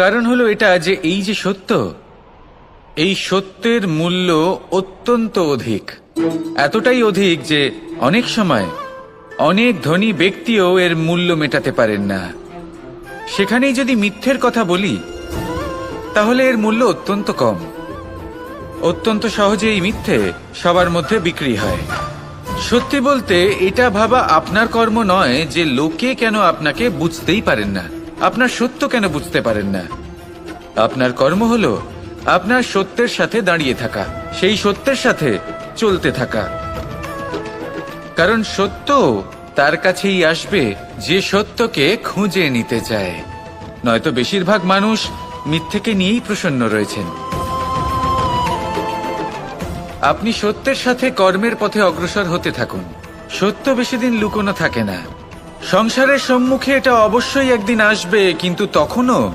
কারণ হলো এটা যে এই যে সত্য, এই সত্যের মূল্য অত্যন্ত অধিক। এতটাই অধিক যে অনেক সময় অনেক ধনী ব্যক্তিও এর মূল্য মেটাতে পারেন না। সেখানেই যদি মিথ্যের কথা বলি, তাহলে এর মূল্য অত্যন্ত কম। অত্যন্ত সহজে এই মিথ্যে সবার মধ্যে বিক্রি হয়। সত্যি বলতে, এটা ভাবা আপনার কর্ম নয় যে লোকে কেন আপনাকে বুঝতেই পারেন না। আপনার সত্য কেন বুঝতে পারেন না? আপনার কর্ম হলো আপনার সত্যের সাথে দাঁড়িয়ে থাকা, সেই সত্যের সাথে চলতে থাকা। কারণ সত্য তার কাছেই আসবে যে সত্যকে খুঁজে নিতে চায়। নয়তো বেশিরভাগ মানুষ মিথ্যেকে নিয়েই প্রসন্ন রয়েছেন। আপনি সত্যের সাথে কর্মের পথে অগ্রসর হতে থাকুন। সত্য বেশি দিন লুকোনো থাকে না। সংসারের সম্মুখে এটা অবশ্যই একদিন আসবে, কিন্তু তখনও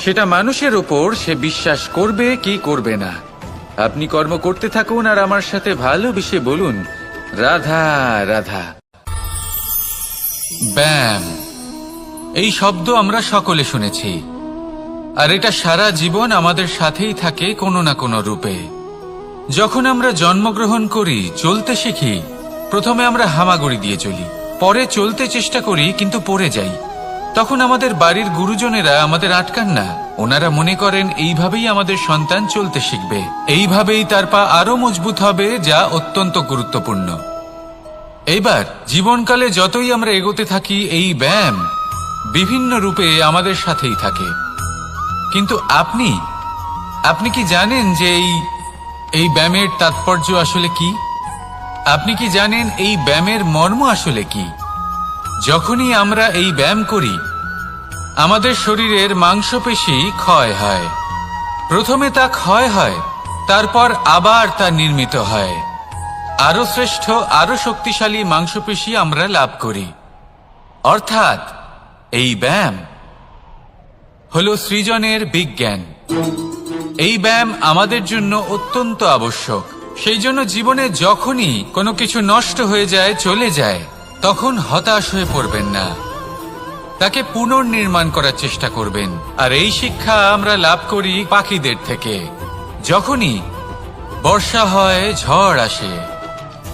সেটা মানুষের ওপর সে বিশ্বাস করবে কি করবে না। আপনি কর্ম করতে থাকুন আর আমার সাথে ভালোবেসে বলুন, রাধা রাধা। ব্যাম এই শব্দ আমরা সকলে শুনেছি। আর এটা সারা জীবন আমাদের সাথেই থাকে কোনো না কোনো রূপে। যখন আমরা জন্মগ্রহণ করি, চলতে শিখি, প্রথমে আমরা হামাগুড়ি দিয়ে চলি, পরে চলতে চেষ্টা করি, কিন্তু পড়ে যাই। তখন আমাদের বাড়ির গুরুজনেরা আমাদের আটকান না ওনারা মনে করেন এইভাবেই আমাদের সন্তান চলতে শিখবে। এইভাবেই তার পা আরও মজবুত হবে, যা অত্যন্ত গুরুত্বপূর্ণ। এইবার, জীবনকালে যতই আমরা এগোতে থাকি, এই ব্যায়াম বিভিন্ন রূপে আমাদের সাথেই থাকে। কিন্তু আপনি আপনি কি জানেন যে এই এই ব্যায়ামের তাৎপর্য আসলে কি? আপনি কি জানেন এই ব্যায়ামের মর্ম আসলে কি? যখনই আমরা এই ব্যায়াম করি, আমাদের শরীরের মাংসপেশি ক্ষয় হয়। প্রথমে তা ক্ষয় হয়, তারপর আবার তা নির্মিত হয়। আরও শ্রেষ্ঠ আরও শক্তিশালী মাংসপেশি আমরা লাভ করি। অর্থাৎ, এই ব্যায়াম হল সৃজনের বিজ্ঞান। এই ব্যায়াম আমাদের জন্য অত্যন্ত আবশ্যক। সেই জন্য জীবনে যখনই কোনো কিছু নষ্ট হয়ে যায়, চলে যায়। তখন হতাশ হয়ে পড়বেন না। তাকে পুনর্নির্মাণ করার চেষ্টা করবেন। আর এই শিক্ষা আমরা লাভ করি পাখিদের থেকে। যখনই বর্ষা হয়, ঝড় আসে,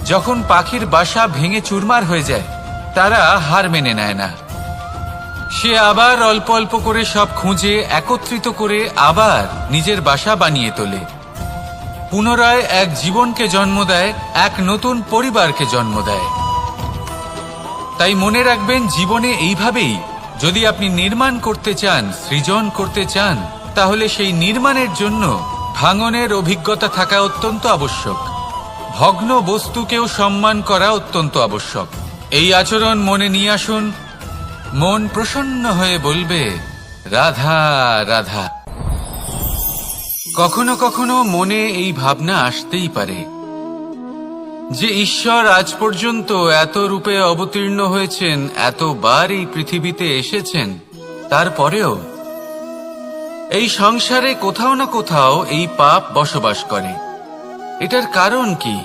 যখন পাখির বাসা ভেঙে চুরমার হয়ে যায়, তারা হার মেনে নেয় না। সে আবার অল্প অল্প করে সব খুঁজে, একত্রিত করে আবার নিজের বাসা বানিয়ে তোলে। পুনরায় এক জীবনকে জন্ম দেয়, এক নতুন পরিবারকে জন্ম দেয়। তাই মনে রাখবেন, জীবনে এইভাবেই যদি আপনি নির্মাণ করতে চান, সৃজন করতে চান, তাহলে সেই নির্মাণের জন্য ভাঙনের অভিজ্ঞতা থাকা অত্যন্ত আবশ্যক। ভগ্ন বস্তুকেও সম্মান করা অত্যন্ত আবশ্যক। এই আচরণ মনে নিয়ে আসুন, মন প্রসন্ন হয়ে বলবে, রাধা রাধা। কখনো কখনো মনে এই ভাবনা আসতেই পারে। যে ঈশ্বর আজ পর্যন্ত এত রূপে অবতীর্ণ হয়েছেন, এতবার এই পৃথিবীতে এসেছেন, তারপরেও এই সংসারে কোথাও না কোথাও এই পাপ বসবাস করে। এটার কারণ কি?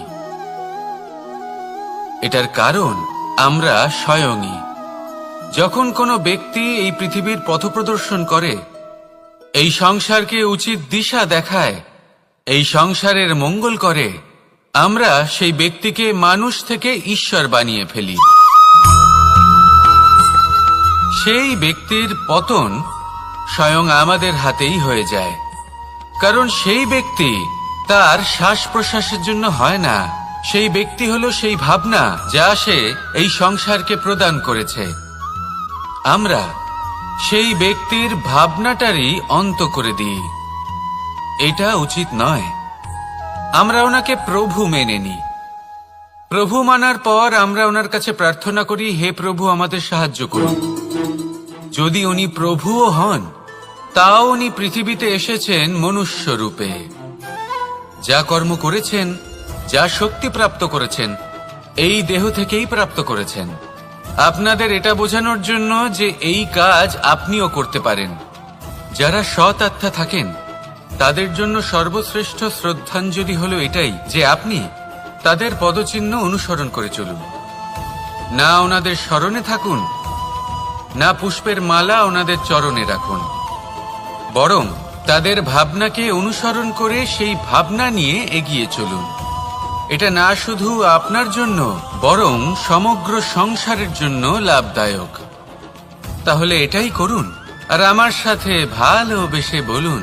এটার কারণ আমরা স্বয়ংই। যখন কোনো ব্যক্তি এই পৃথিবীর পথপ্রদর্শন করে, এই সংসারকে উচিত দিশা দেখায়, এই সংসারের মঙ্গল করে আমরা সেই ব্যক্তিকে মানুষ থেকে ঈশ্বর বানিয়ে ফেলি। সেই ব্যক্তির পতন স্বয়ং আমাদের হাতেই হয়ে যায়। কারণ সেই ব্যক্তি তার শ্বাস প্রশ্বাসের জন্য হয় না। সেই ব্যক্তি হলো সেই ভাবনা যা সে এই সংসারকে প্রদান করেছে। আমরা সেই ব্যক্তির ভাবনাটারই অন্ত করে দিই। এটা উচিত নয়। আমরা ওনাকে প্রভু মেনে নিই। প্রভু মানার পর আমরা ওনার কাছে প্রার্থনা করি, হে প্রভু, আমাদের সাহায্য করুন। যদি উনি প্রভুও হন, তাও উনি পৃথিবীতে এসেছেন মনুষ্য রূপে। যা কর্ম করেছেন, যা শক্তি প্রাপ্ত করেছেন, এই দেহ থেকেই প্রাপ্ত করেছেন। আপনাদের এটা বোঝানোর জন্য যে এই কাজ আপনিও করতে পারেন। যারা সৎ আত্মা থাকেন তাদের জন্য সর্বশ্রেষ্ঠ শ্রদ্ধাঞ্জলি হলো এটাই যে আপনি তাদের পদচিহ্ন অনুসরণ করে চলুন। না ওনাদের স্মরণে থাকুন, না পুষ্পের মালা ওনাদের চরণে রাখুন। বরং তাদের ভাবনাকে অনুসরণ করে সেই ভাবনা নিয়ে এগিয়ে চলুন। এটা না শুধু আপনার জন্য, বরং সমগ্র সংসারের জন্য লাভদায়ক। তাহলে এটাই করুন, আর আমার সাথে ভালোবেসে বলুন।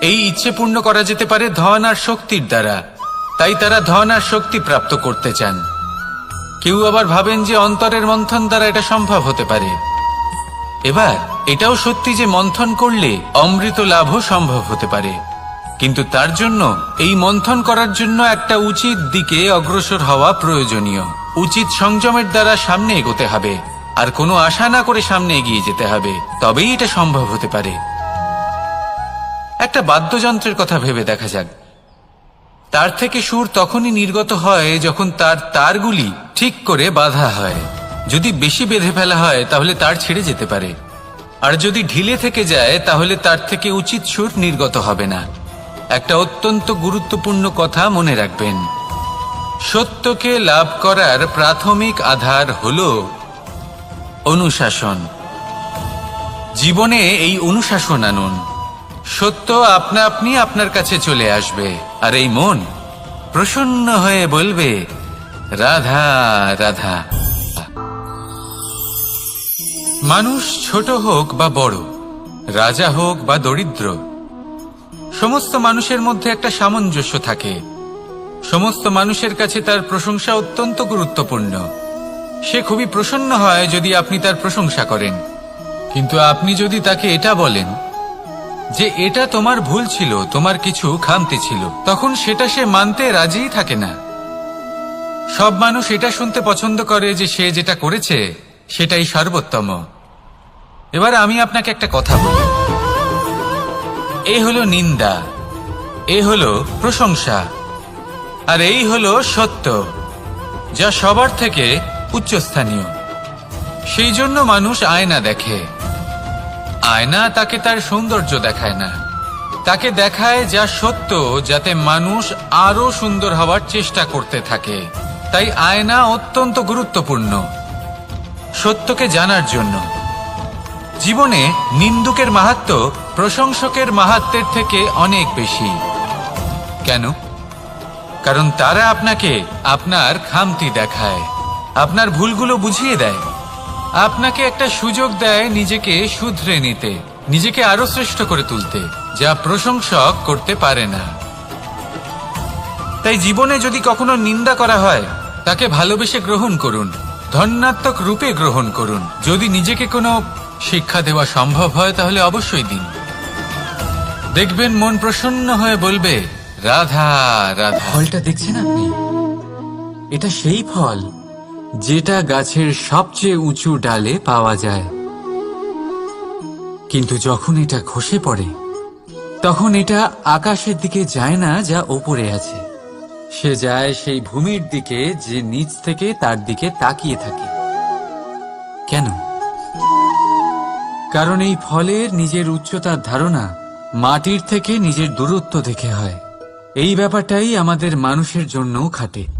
এই ইচ্ছে পূর্ণ করা যেতে পারে ধন আর শক্তির দ্বারা। তাই তারা ধন আর শক্তি প্রাপ্ত করতে চান। কেউ আবার ভাবেন যে অন্তরের মন্থন দ্বারা এটা সম্ভব হতে পারে। এবার, এটাও সত্যি যে মন্থন করলে অমৃত লাভও সম্ভব হতে পারে। কিন্তু তার জন্য এই মন্থন করার জন্য একটা উচিত দিকে অগ্রসর হওয়া প্রয়োজনীয়। উচিত সংযমের দ্বারা সামনে এগোতে হবে। আর কোনো আশা না করে সামনে এগিয়ে যেতে হবে। তবেই এটা সম্ভব হতে পারে। একটা বাদ্যযন্ত্রের কথা ভেবে দেখা যাক। তার থেকে সুর তখনই নির্গত হয় যখন তার তারগুলি ঠিক করে বাঁধা হয়। যদি বেশি বেঁধে ফেলা হয়, তাহলে তার ছেড়ে যেতে পারে। আর যদি ঢিলে থেকে যায়, তাহলে তার থেকে উচিত সুর নির্গত হবে না। একটা অত্যন্ত গুরুত্বপূর্ণ কথা মনে রাখবেন। সত্যকে লাভ করার প্রাথমিক আধার হল অনুশাসন। জীবনে এই অনুশাসন আনুন। সত্য আপনা আপনি আপনার কাছে চলে আসবে। আর এই মন প্রসন্ন হয়ে বলবে, রাধা রাধা। মানুষ ছোট হোক বা বড়, রাজা হোক বা দরিদ্র, সমস্ত মানুষের মধ্যে একটা সামঞ্জস্য থাকে। সমস্ত মানুষের কাছে তার প্রশংসা অত্যন্ত গুরুত্বপূর্ণ। সে খুবই প্রসন্ন হয় যদি আপনি তার প্রশংসা করেন। কিন্তু আপনি যদি তাকে এটা বলেন যে এটা তোমার ভুল ছিল, তোমার কিছু খামতি ছিল। তখন সেটা সে মানতে রাজিই থাকে না। সব মানুষ এটা শুনতে পছন্দ করে যে সে যেটা করেছে, সেটাই সর্বোত্তম। এবার আমি আপনাকে একটা কথা বলি। এ হলো নিন্দা। এ হলো প্রশংসা। আর এই হলো সত্য, যা সবার থেকে উচ্চস্থানীয়। সেই জন্য মানুষ আয়না দেখে। আয়না তাকে তার সৌন্দর্য দেখায় না। তাকে দেখায় যা সত্য, যাতে মানুষ আরও সুন্দর হওয়ার চেষ্টা করতে থাকে। তাই আয়না অত্যন্ত গুরুত্বপূর্ণ। সত্যকে জানার জন্য। জীবনে নিন্দুকের মাহাত্ম প্রশংসকের মাহাত্মের থেকে অনেক বেশি। কেন? কারণ তারা আপনাকে আপনার খামতি দেখায়, আপনার ভুলগুলো বুঝিয়ে দেয়। আপনাকে একটা সুযোগ দেয় নিজেকে শুধরে নিতে, নিজেকে আরও শ্রেষ্ঠ করে তুলতে, যা প্রশংসক করতে পারে না। তাই জীবনে যদি কখনো নিন্দা করা হয়, তাকে ভালোবেসে গ্রহণ করুন ধন্যাত্মক রূপে গ্রহণ করুন। যদি নিজেকে কোনো শিক্ষা দেওয়া সম্ভব হয়, তাহলে অবশ্যই দিন। দেখবেন মন প্রসন্ন হয়ে বলবে, রাধা রাধা। ফলটা দেখছেন আপনি? এটা সেই ফল। যেটা গাছের সবচেয়ে উঁচু ডালে পাওয়া যায়। কিন্তু যখন এটা খসে পড়ে, তখন এটা আকাশের দিকে যায় না, যা ওপরে আছে। সে যায় সেই ভূমির দিকে, যে নিচ থেকে তার দিকে তাকিয়ে থাকে। কেন? কারণ এই ফলের নিজের উচ্চতার ধারণা মাটির থেকে নিজের দূরত্ব দেখে হয়। এই ব্যাপারটাই আমাদের মানুষের জন্যও খাটে।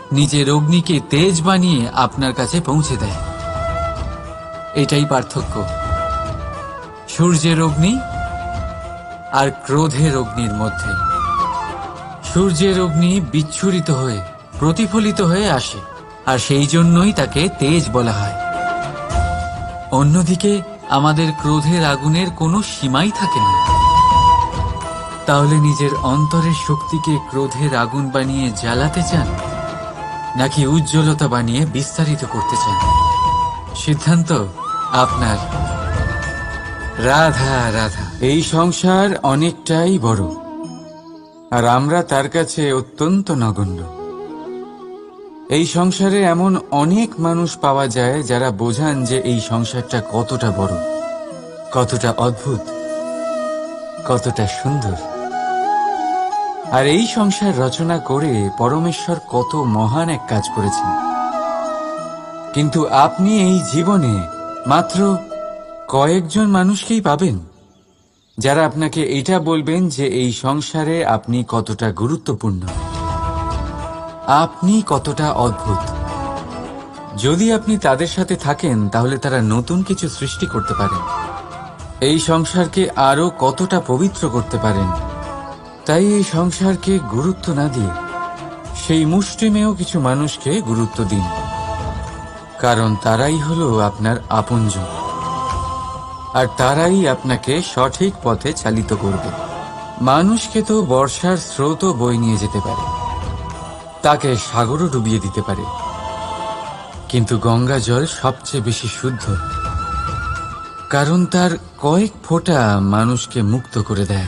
নিজের অগ্নিকে তেজ বানিয়ে আপনার কাছে পৌঁছে দেয়। এটাই পার্থক্য। সূর্যের অগ্নি আর ক্রোধের অগ্নির মধ্যে। সূর্যের অগ্নি বিচ্ছুরিত হয়ে, প্রতিফলিত হয়ে আসে, আর সেই জন্যই তাকে তেজ বলা হয়। অন্যদিকে, আমাদের ক্রোধের আগুনের কোনো সীমাই থাকে না। তাহলে নিজের অন্তরের শক্তিকে ক্রোধের আগুন বানিয়ে জ্বালাতে চান? নাকি উজ্জ্বলতা বানিয়ে বিস্তারিত করতে চান? সিদ্ধান্ত আপনার। রাধা রাধা। এই সংসার অনেকটাই বড়, আর আমরা তার কাছে অত্যন্ত নগণ্য। এই সংসারে এমন অনেক মানুষ পাওয়া যায় যারা বোঝান যে এই সংসারটা কতটা বড়, কতটা অদ্ভুত, কতটা সুন্দর। আর এই সংসার রচনা করে পরমেশ্বর কত মহান এক কাজ করেছেন। কিন্তু আপনি এই জীবনে মাত্র কয়েকজন মানুষকেই পাবেন, যারা আপনাকে এটা বলবেন যে এই সংসারে আপনি কতটা গুরুত্বপূর্ণ। আপনি কতটা অদ্ভুত। যদি আপনি তাদের সাথে থাকেন, তাহলে তারা নতুন কিছু সৃষ্টি করতে পারেন। এই সংসারকে আরও কতটা পবিত্র করতে পারেন তাই এই সংসারকে গুরুত্ব না দিয়ে সেই মুষ্টিমেয় কিছু মানুষকে গুরুত্ব দিন। কারণ তারাই হলো আপনার আপনজন। আর তারাই আপনাকে সঠিক পথে চালিত করবে। মানুষকে তো বর্ষার স্রোতও বই নিয়ে যেতে পারে। তাকে সাগরও ডুবিয়ে দিতে পারে। কিন্তু গঙ্গা জল সবচেয়ে বেশি শুদ্ধ। কারণ তার কয়েক ফোঁটা মানুষকে মুক্ত করে দেয়।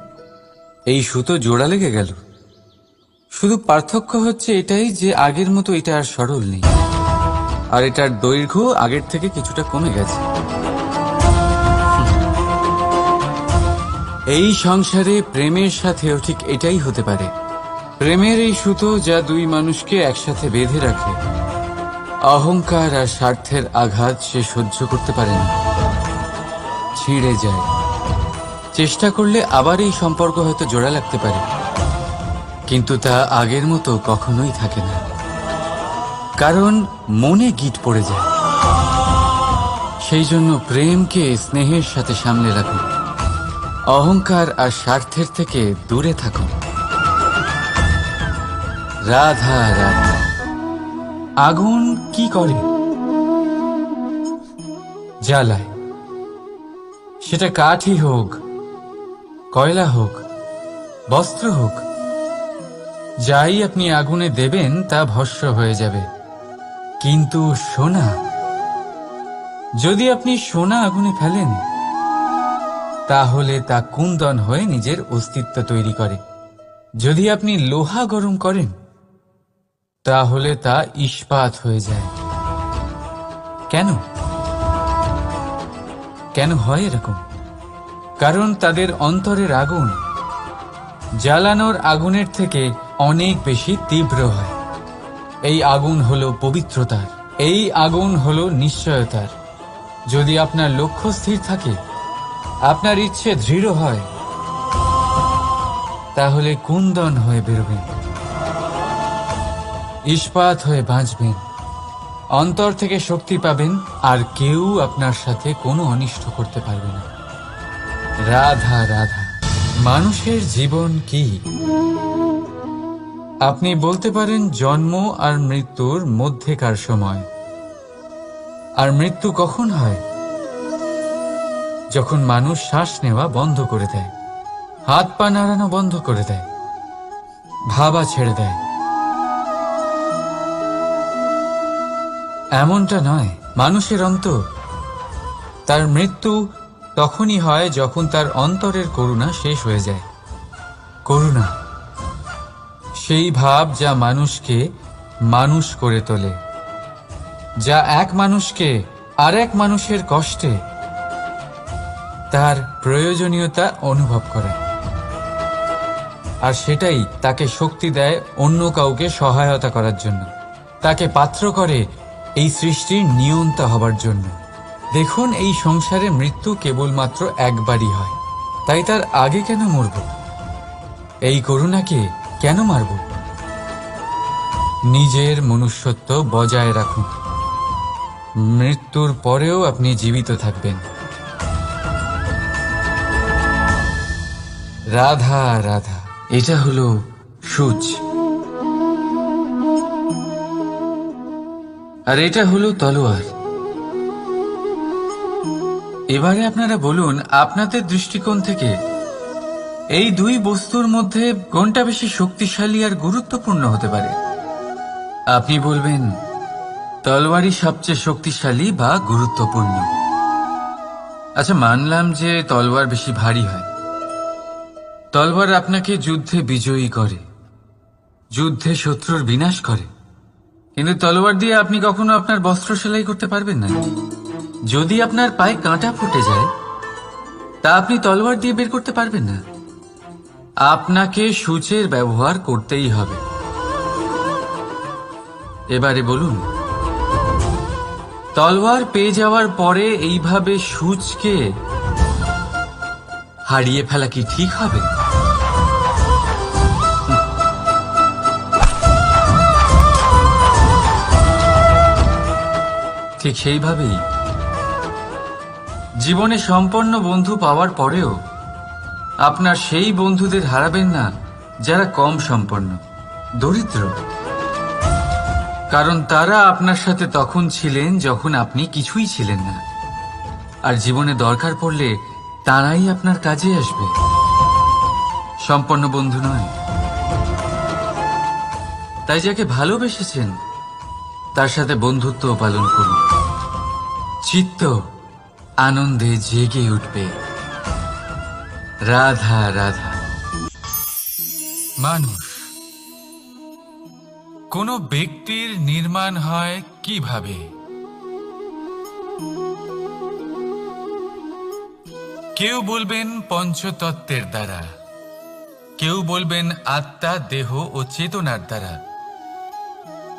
এই সুতো জোড়া লেগে গেল। শুধু পার্থক্য হচ্ছে এটাই যে আগের মতো এটা আর সরল নেই। আর এটার দৈর্ঘ্য আগের থেকে কিছুটা কমে গেছে। এই সংসারে প্রেমের সাথেও ঠিক এটাই হতে পারে। প্রেমের এই সুতো যা দুই মানুষকে একসাথে বেঁধে রাখে। অহংকার আর স্বার্থের আঘাত সে সহ্য করতে পারে না। ছিঁড়ে যায়। চেষ্টা করলে আবার এই সম্পর্ক হয়তো জোড়া লাগতে পারে। কিন্তু তা আগের মতো কখনোই থাকে না। কারণ মনে গিট পড়ে যায়। সেই জন্য প্রেমকে স্নেহের সাথে সামলে রাখুন। অহংকার আর স্বার্থের থেকে দূরে থাকুন। রাধা রাধা। আগুন কি করে? জ্বালায়। সেটা কাঠই হোক কয়লা হোক, বস্ত্র হোক, যাই আপনি আগুনে দেবেন, তা ভস্য হয়ে যাবে। কিন্তু সোনা, যদি আপনি সোনা আগুনে ফেলেন, তাহলে তা কুন্দন হয়ে নিজের অস্তিত্ব তৈরি করে। যদি আপনি লোহা গরম করেন, তাহলে তা ইস্পাত হয়ে যায়। কেন? কেন হয় এরকম? কারণ তাদের অন্তরের আগুন জ্বালানোর আগুনের থেকে অনেক বেশি তীব্র হয়। এই আগুন হলো পবিত্রতার। এই আগুন হলো নিশ্চয়তার। যদি আপনার লক্ষ্য স্থির থাকে, আপনার ইচ্ছে দৃঢ় হয়, তাহলে কুন্দন হয়ে বেরোবেন। ইস্পাত হয়ে বাঁচবেন। অন্তর থেকে শক্তি পাবেন, আর কেউ আপনার সাথে কোনো অনিষ্ট করতে পারবে না। রাধা রাধা, মানুষের জীবন কি? আপনি বলতে পারেন জন্ম আর মৃত্যুর মধ্যেকার সময়। আর মৃত্যু কখন হয়? যখন মানুষ শ্বাস নেওয়া বন্ধ করে দেয়, হাত পা নাড়ানো বন্ধ করে দেয়, ভাবা ছেড়ে দেয়। এমনটা নয়, মানুষের অন্তর। তার মৃত্যু তখনই হয় যখন তার অন্তরের করুণা শেষ হয়ে যায়। করুণা। সেই ভাব যা মানুষকে মানুষ করে তোলে। যা এক মানুষকে আরেক মানুষের কষ্টে তার প্রয়োজনীয়তা অনুভব করে। আর সেটাই তাকে শক্তি দেয় অন্য কাউকে সহায়তা করার জন্য। তাকে পাত্র করে এই সৃষ্টির নিয়ন্তা হবার জন্য। দেখুন, এই সংসারে মৃত্যু কেবলমাত্র একবারই হয়। তাই তার আগে কেন মরব? এই করুণাকে কেন মারব? নিজের মনুষ্যত্ব বজায় রাখুন। মৃত্যুর পরেও আপনি জীবিত থাকবেন। রাধা রাধা, এটা হলো সূচ। আর এটা হলো তলোয়ার। এবারে আপনারা বলুন, আপনাদের দৃষ্টিকোণ থেকে এই দুই বস্তুর মধ্যে কোনটা বেশি শক্তিশালী আর গুরুত্বপূর্ণ হতে পারে? আপনি বলবেন তলোয়ারই সবচেয়ে শক্তিশালী বা গুরুত্বপূর্ণ। আচ্ছা মানলাম যে তলোয়ার বেশি ভারী হয়। তলবার আপনাকে যুদ্ধে বিজয়ী করে, যুদ্ধে শত্রুর বিনাশ করে। কিন্তু তলোয়ার দিয়ে আপনি কখনো আপনার বস্ত্র সেলাই করতে পারবেন না। যদি আপনার পায়ে কাঁটা ফুটে যায়, তা আপনি তলোয়ার দিয়ে বের করতে পারবেন না। আপনাকে সূচের ব্যবহার করতেই হবে। এবারে বলুন, তলোয়ার পেয়ে যাওয়ার পরে এইভাবে সূচকে হারিয়ে ফেলা কি ঠিক হবে? ঠিক সেইভাবেই জীবনে সম্পন্ন বন্ধু পাওয়ার পরেও আপনার সেই বন্ধুদের হারাবেন না যারা কম সম্পন্ন, দরিদ্র। কারণ তারা আপনার সাথে তখন ছিলেন যখন আপনি কিছুই ছিলেন না। আর জীবনে দরকার পড়লে তারাই আপনার কাজে আসবে। সম্পন্ন বন্ধু নয়। তাই যাকে ভালোবেসেছেন, তার সাথে বন্ধুত্ব পালন করুন। চিত্ত আনন্দে জেগে উঠবে। রাধা রাধা। মানুষ, কোনো ব্যক্তির নির্মাণ হয় কীভাবে? কেউ বলবেন পঞ্চতত্ত্বের দ্বারা। কেউ বলবেন আত্মা, দেহ ও চেতনার দ্বারা।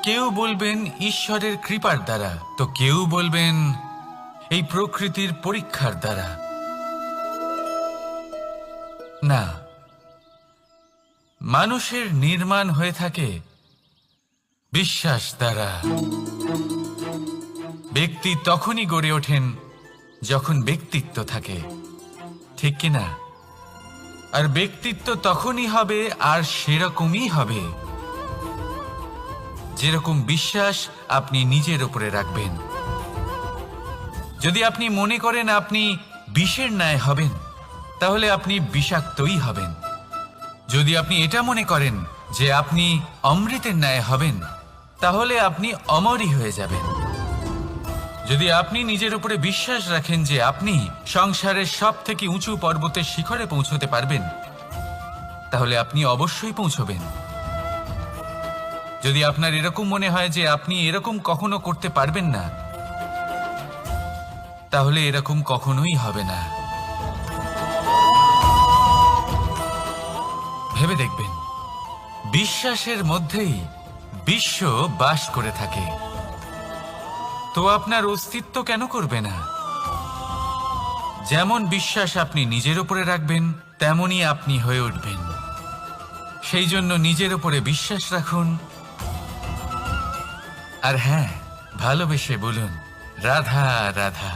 কেউ বলবেন ঈশ্বরের কৃপার দ্বারা। তো কেউ বলবেন এই প্রকৃতির পরীক্ষার দ্বারা। না, মানুষের নির্মাণ হয়ে থাকে বিশ্বাস দ্বারা। ব্যক্তি তখনই গড়ে ওঠেন যখন ব্যক্তিত্ব থাকে, ঠিক কিনা আর ব্যক্তিত্ব তখনই হবে আর সেরকমই হবে। যেরকম বিশ্বাস আপনি নিজের উপরে রাখবেন। যদি আপনি মনে করেন আপনি বিষের ন্যায় হবেন, তাহলে আপনি বিষাক্তই হবেন। যদি আপনি এটা মনে করেন যে আপনি অমৃতের ন্যায় হবেন, তাহলে আপনি অমরই হয়ে যাবেন। যদি আপনি নিজের উপরে বিশ্বাস রাখেন যে আপনি সংসারের সব থেকে উঁচু পর্বতের শিখরে পৌঁছতে পারবেন, তাহলে আপনি অবশ্যই পৌঁছবেন। যদি আপনার এরকম মনে হয় যে আপনি এরকম কখনো করতে পারবেন না তাহলে এরকম কখনোই হবে না। ভেবে দেখবেন, বিশ্বাসের মধ্যেই বিশ্ব বাস করে থাকে। তো আপনার অস্তিত্ব কেন করবে না? যেমন বিশ্বাস আপনি নিজের উপরে রাখবেন, তেমনই আপনি হয়ে উঠবেন। সেই জন্য নিজের উপরে বিশ্বাস রাখুন। আর হ্যাঁ ভালোবেসে বলুন, রাধা রাধা।